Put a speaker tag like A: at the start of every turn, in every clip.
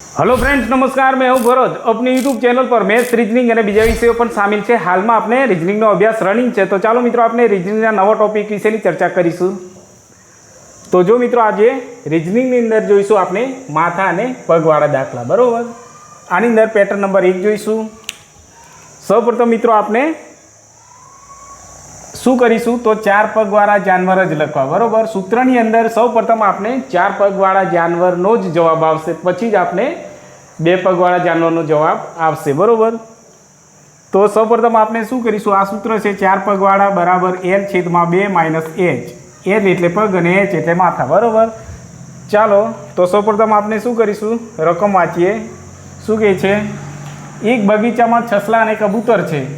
A: Hello friends નમસ્કાર. મેં હું ભરત. આપની યુટ્યુબ ચેનલ પર મેથ્સ રિઝનિંગ અને બીજા વિષયો પણ સામેલ છે. હાલમાં આપણે રિઝનિંગનો અભ્યાસ રનિંગ છે. તો ચાલો મિત્રો, આપણે રિઝનિંગના નવા ટોપિક વિશેની ચર્ચા કરીશું. તો જો મિત્રો, આજે રિઝનિંગની અંદર જોઈશું આપણે માથા અને પગવાળા દાખલા. બરાબર? આની અંદર પેટર્ન નંબર એક જોઈશું. સૌપ્રથમ મિત્રો, આપણે શું કરીશું? તો ચાર પગવાળા જાનવર જ લખવા, બરોબર? સૂત્રની અંદર સૌપ્રથમ આપણે ચાર પગવાળા જાનવરનો જ જવાબ આવશે. પછી જ આપણે બે પગવાળા જાનવરનો જવાબ આવશે, બરોબર? તો સૌપ્રથમ આપણે શું કરીશું? આ સૂત્ર છે ચાર પગવાળા બરાબર એલ છેદમાં બે માઇનસ એચ. એલ એટલે પગ અને એચ એટલે માથા, બરોબર? ચાલો, તો સૌપ્રથમ આપણે શું કરીશું? રકમ વાંચીએ. શું કહે છે? એક બગીચામાં છસલા અને કબૂતર છે.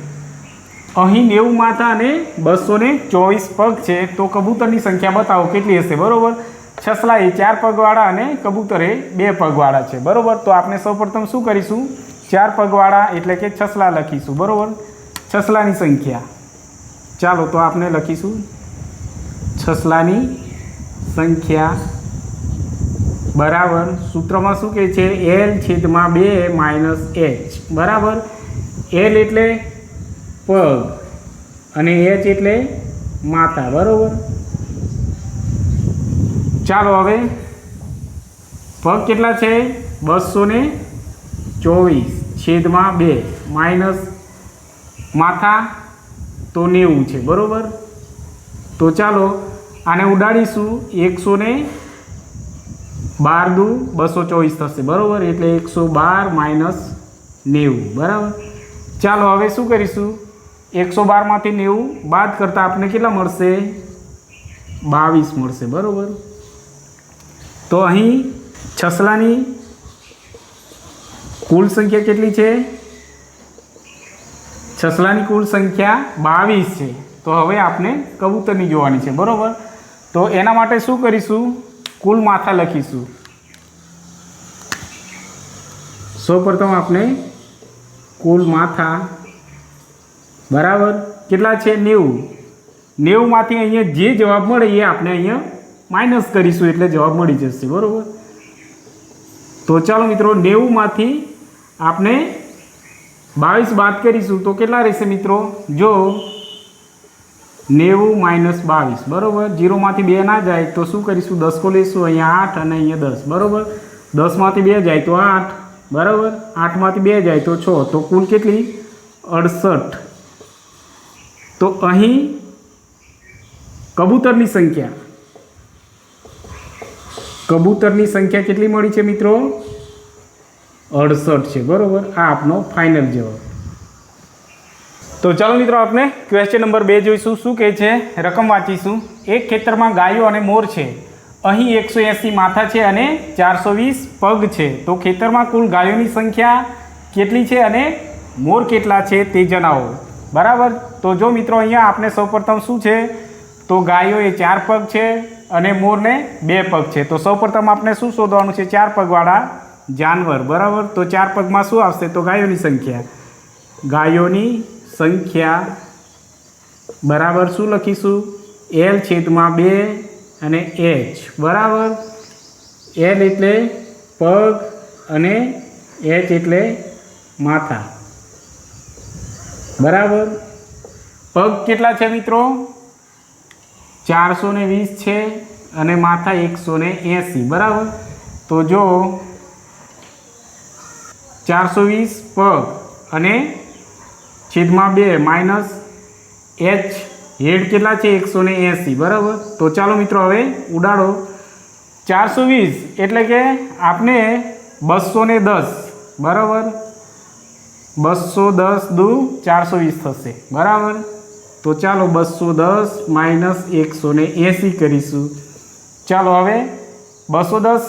A: અહીં નેવું માથા અને બસો ને ચોવીસ પગ છે. તો કબૂતરની સંખ્યા બતાવો, કેટલી હશે? બરાબર? છસલા એ ચાર પગવાળા અને કબૂતર એ બે પગવાળા છે. બરાબર? તો આપણે સૌપ્રથમ શું કરીશું? ચાર પગવાળા એટલે કે છસલા લખીશું. બરાબર? છસલાની સંખ્યા. ચાલો, તો આપણે લખીશું. છસલાની સંખ્યા બરાબર સૂત્રમાં શું કહે છે? એલ છેદમાં બે માઇનસ એચ બરાબર? એલ એટલે પગ અને એચ એટલે માતા બરોબર? ચાલો હવે પગ કેટલા છે? બસો ને ચોવીસ છેદમાં બે માઇનસ માથા તો નેવું છે, બરોબર? તો ચાલો આને ઉડાડીશું. એકસો ને બાર દુ બસો ચોવીસ થશે, બરાબર? એટલે એકસો બાર માઇનસ નેવું, બરાબર? ચાલો હવે શું કરીશું? એકસો બારમાંથી નેવું બાદ કરતાં આપને કેટલા મળશે? બાવીસ મળશે, બરાબર. તો અહીં છસલાની કુલ સંખ્યા કેટલી છે? છસલાની કુલ સંખ્યા બાવીસ છે. તો હવે આપણે કબૂતરની જોવાની છે, બરાબર. તો એના માટે શું કરીશું? કુલ માથા લખીશું. સૌપ્રથમ આપણે કુલ માથા બરાબર? કેટલા છે? નેવું. નેવુંમાંથી અહીંયા જે જવાબ મળે એ આપણે અહીંયા માઇનસ કરીશું એટલે જવાબ મળી જશે, બરાબર? તો ચાલો મિત્રો, નેવુંમાંથી આપણે બાવીસ બાદ કરીશું તો કેટલા રહેશે મિત્રો? જો નેવું માઇનસ બાવીસ, બરાબર? જીરોમાંથી બે ના જાય તો શું કરીશું? દસકો લઈશું, અહીંયા આઠ અને અહીંયા દસ, બરાબર? દસમાંથી બે જાય તો આઠ, બરાબર? આઠમાંથી બે જાય તો છ, તો કુલ કેટલી? અડસઠ. તો અહીં કબૂતરની સંખ્યા. કબૂતરની સંખ્યા કેટલી મળી છે મિત્રો? અડસઠ છે, બરાબર? આ આપનો ફાઇનલ જવાબ. તો ચાલો મિત્રો આપણે ક્વેશ્ચન નંબર બે જોઈશું. શું કહે છે? રકમ વાંચીશું. એક ખેતરમાં ગાયો અને મોર છે. અહીં એકસો એંસી માથા છે અને ચારસો વીસ પગ છે. તો ખેતરમાં કુલ ગાયોની સંખ્યા કેટલી છે અને મોર કેટલા છે તે જણાવો. બરાબર? તો જો મિત્રો, અહીંયા આપણે સૌપ્રથમ શું છે? તો ગાયો એ ચાર પગ છે અને મોરને બે પગ છે. તો સૌપ્રથમ આપણે શું શોધવાનું છે? ચાર પગવાળા જાનવર. બરાબર? તો ચાર પગમાં શું આવશે? તો ગાયોની સંખ્યા. ગાયોની સંખ્યા બરાબર શું લખીશું? એલ છેદમાં બે અને એચ. બરાબર? એલ એટલે પગ અને એચ એટલે માથા. બરાબર? પગ કેટલા છે મિત્રો? ચારસો ને વીસ છે અને માથા એકસો ને એંસી, બરાબર? તો જો ચારસો વીસ પગ અને છેદમાં બે માઇનસ એચ હેડ કેટલા છે? એકસો ને એંસી, બરાબર? તો ચાલો મિત્રો હવે ઉડાડો. ચારસો વીસ એટલે કે આપણે બસો ને દસ, બરાબર? બસો દસ દુ ચારસો વીસ થશે. બરાબર? તો ચાલો બસો દસ માઇનસ એકસો ને એંસી કરીશું. ચાલો હવે બસો દસ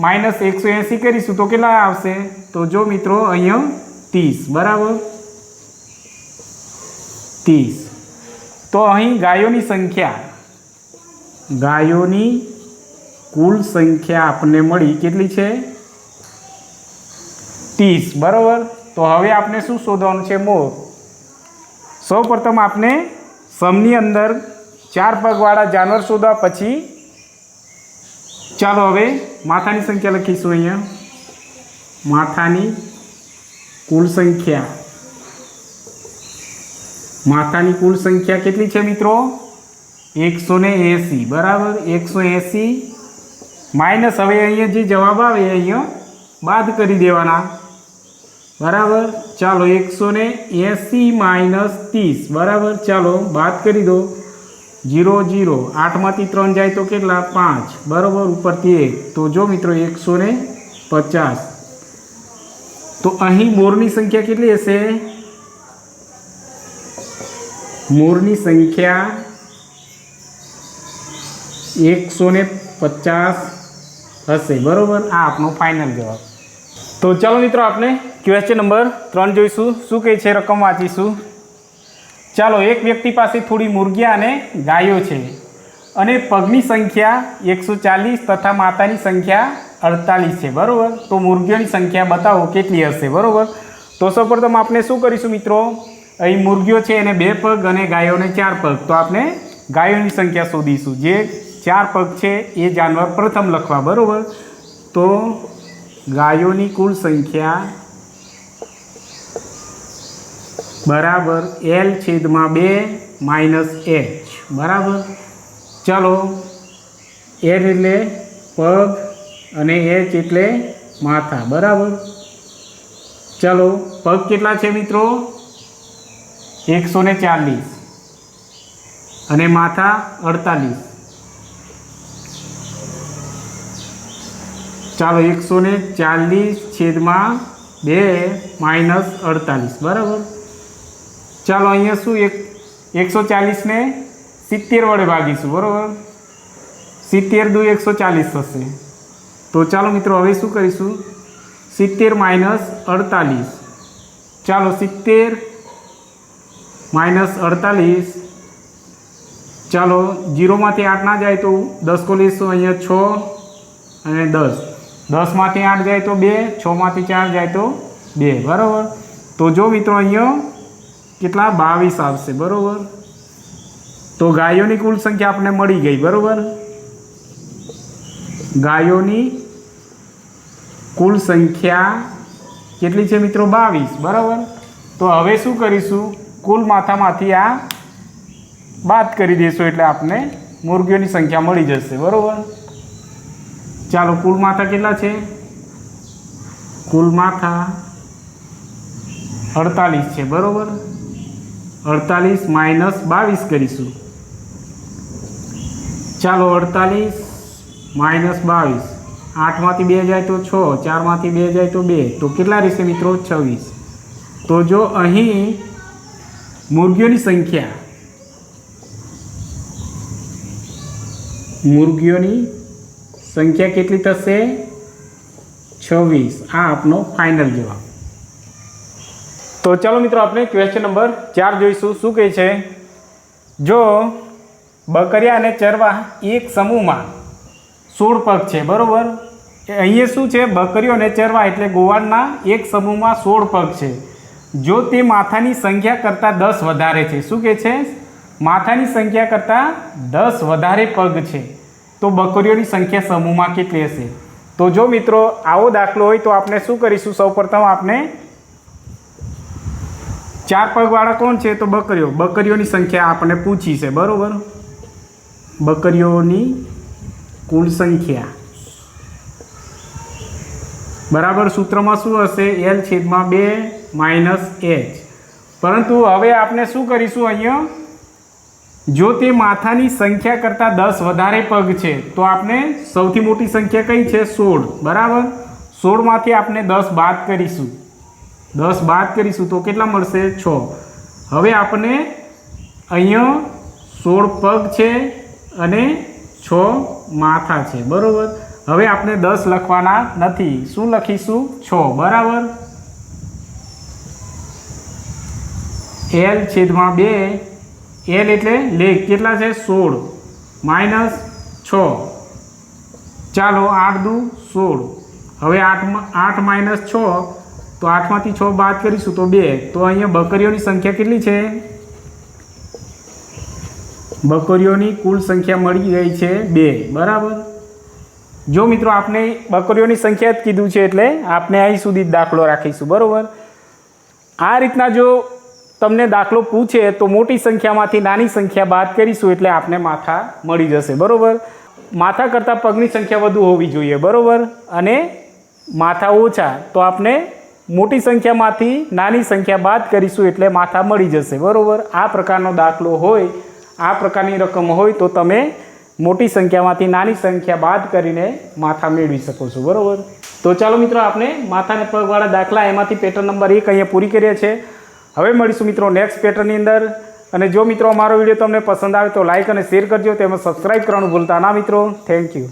A: માઇનસ એકસો એંસી કરીશું તો કેટલા આવશે? તો જો મિત્રો અહીંયા ત્રીસ, બરાબર? ત્રીસ. તો અહીં ગાયોની સંખ્યા. ગાયોની કુલ સંખ્યા આપણને મળી કેટલી છે? ત્રીસ, બરાબર? તો હવે આપણે શું શોધવાનું છે મોર? સૌ પ્રથમ આપણે સમની અંદર ચાર પગવાળા જાનવર શોધવા પછી ચાલો હવે માથાની સંખ્યા લખીશું અહીંયા. માથાની કુલ સંખ્યા. માથાની કુલ સંખ્યા કેટલી છે મિત્રો? એકસો ને એંસી. બરાબર? એકસો એંસી માઇનસ. હવે અહીંયા જે જવાબ આવે એ અહીંયા બાદ કરી દેવાના. બરાબર? ચાલો એકસો ને એંસી માઇનસ ત્રીસ. બરાબર? ચાલો, બાદ કરી દો. Zero zero. આઠમાંથી ત્રણ જાય તો કેટલા? પાંચ. બરાબર? ઉપરથી એક. તો જો મિત્રો એકસો ને પચાસ. તો અહીં મોરની સંખ્યા કેટલી હશે? મોરની સંખ્યા એકસો ને પચાસ હશે. બરાબર? આ આપનો ફાઇનલ જવાબ. તો ચાલો મિત્રો આપણે ક્વેશ્ચન નંબર ત્રણ જોઈશું. શું કહે છે રકમ વાંચીશું? ચાલો, એક વ્યક્તિ પાસે થોડી મુરગિયા અને ગાયો છે અને પગની સંખ્યા એકસો ચાલીસ તથા માતાની સંખ્યા અડતાલીસ છે. બરાબર? તો મુરગીઓની સંખ્યા બતાવો, કેટલી હશે? બરાબર? તો સૌપ્રથમ આપણે શું કરીશું મિત્રો? અહીં મુરગીઓ છે, એને બે પગ અને ગાયોને ચાર પગ. તો આપણે ગાયોની સંખ્યા શોધીશું. જે ચાર પગ છે, એ જાનવર પ્રથમ લખવા. બરાબર? તો ગાયોની કુલ સંખ્યા બરાબર એલ છેદમાં બે માઇનસ એચ બરાબર? ચાલો એલ એટલે પગ અને એચ એટલે માથા. બરાબર? ચાલો, પગ કેટલા છે મિત્રો? એકસો ને ચાલીસ. અને માથા અડતાલીસ. ચાલો, એકસો ને ચાલીસ છેદમાં બે માઇનસ અડતાલીસ. બરાબર? ચાલો અહીંયા શું, એક, એકસો ચાલીસને સિત્તેર વડે ભાગીશું, બરાબર? સિત્તેર દુ એકસો ચાલીસ થશે. તો ચાલો મિત્રો, હવે શું કરીશું? સિત્તેર માઇનસ અડતાલીસ. ચાલો સિત્તેર માઇનસ અડતાલીસ. ચાલો, જીરોમાંથી આઠ ના જાય તો દસ કો લઈશું અહીંયા છ અને દસ. દસમાંથી આઠ જાય તો બે, છમાંથી ચાર જાય તો બે, બરાબર? તો જો મિત્રો, અહીંયા કેટલા? બાવીસ આવશે, બરાબર? તો ગાયોની કુલ સંખ્યા આપણને મળી ગઈ, બરાબર? ગાયોની કુલ સંખ્યા કેટલી છે મિત્રો? બાવીસ, બરાબર? તો હવે શું કરીશું? કુલ માથામાંથી આ બાદ કરી દઈશું એટલે આપને મુરગીઓની સંખ્યા મળી જશે, બરાબર? ચાલો, કુલ માથા કેટલા છે? કુલ માથા અડતાલીસ છે, બરાબર? અડતાલીસ માઇનસ બાવીસ કરીશું. ચાલો અડતાલીસ માઇનસ બાવીસ. આઠમાંથી બે જાય તો છ, ચારમાંથી બે જાય તો બે. તો કેટલા રહેશે મિત્રો? છવ્વીસ. તો જો અહીં મુરગીઓની સંખ્યા મુરગીઓની સંખ્યા કેટલી થશે? છવ્વીસ. આ આપનો ફાઇનલ જવાબ. તો ચાલો મિત્રો આપણે ક્વેશ્ચન નંબર ચાર જોઈશું. શું કહે છે? જો બકરિયા અને ચરવા એક સમૂહમાં સોળ પગ છે, બરાબર? અહીંયા શું છે? બકરીઓ અને ચરવા એટલે ગોવાળના એક સમૂહમાં સોળ પગ છે. જો તે માથાની સંખ્યા કરતાં દસ વધારે છે, શું કહે છે? માથાની સંખ્યા કરતાં દસ વધારે પગ છે. તો બકરીઓની સંખ્યા સમૂહમાં કેટલી હશે? તો જો મિત્રો આવો દાખલો હોય તો આપણે શું કરીશું? સૌપ્રથમ આપણે ચાર પગવાળા કોણ છે તો બકરીઓ? બકરીઓની સંખ્યા આપણને પૂછી છે, બરાબર? બકરીઓની કુલ સંખ્યા. બરાબર સૂત્રમાં શું હશે? એલ છેદમાં બે માઇનસ એચ પરંતુ હવે આપણે શું કરીશું અહીંયા? જો તે માથાની સંખ્યા કરતાં દસ વધારે પગ છે, તો આપણે સૌથી મોટી સંખ્યા કઈ છે? સોળ. બરાબર? સોળમાંથી આપણે દસ બાદ કરીશું. દસ બાદ કરીશું તો કેટલા મળશે? છ. હવે આપણે અહીંયા સોળ પગ છે અને છ માથા છે. બરાબર? હવે આપણે દસ લખવાના નથી. શું લખીશું? છ. બરાબર? એલ છેદમાં બે. એલ એટલે લેખ કેટલા છે? સોળ. માઇનસ છ. ચાલો આઠ દુ સોળ. હવે આઠમાં આઠ માઇનસ છ. તો આઠમાંથી છ બાદ કરીશું તો બે. તો અહીંયા બકરીઓની સંખ્યા કેટલી છે? બકરીઓની કુલ સંખ્યા મળી ગઈ છે બે. બરાબર? જો મિત્રો આપણે બકરીઓની સંખ્યા જ કીધું છે એટલે આપણે અહીં સુધી દાખલો રાખીશું. બરાબર? આ રીતના જો તમને દાખલો પૂછે તો મોટી સંખ્યામાંથી નાની સંખ્યા બાદ કરીશું એટલે આપને માથા મળી જશે. બરાબર? માથા કરતાં પગની સંખ્યા વધુ હોવી જોઈએ. બરાબર? અને માથા ઓછા. તો આપણે મોટી સંખ્યામાંથી નાની સંખ્યા બાદ કરીશું એટલે માથા મળી જશે. બરાબર? આ પ્રકારનો દાખલો હોય, આ પ્રકારની રકમ હોય તો તમે મોટી સંખ્યામાંથી નાની સંખ્યા બાદ કરીને માથા મેળવી શકો છો. બરાબર? તો ચાલો મિત્રો, આપણે માથાને પગવાળા દાખલા એમાંથી પેટર્ન નંબર એક અહીંયા પૂરી કરીએ છીએ. હવે મળીશું મિત્રો નેક્સ્ટ પેટર્નની અંદર. અને જો મિત્રો અમારો વીડિયો તમને પસંદ આવે તો લાઇક અને શેર કરજો. તેમજ સબસ્ક્રાઇબ કરવાનું ભૂલતા ના મિત્રો. Thank you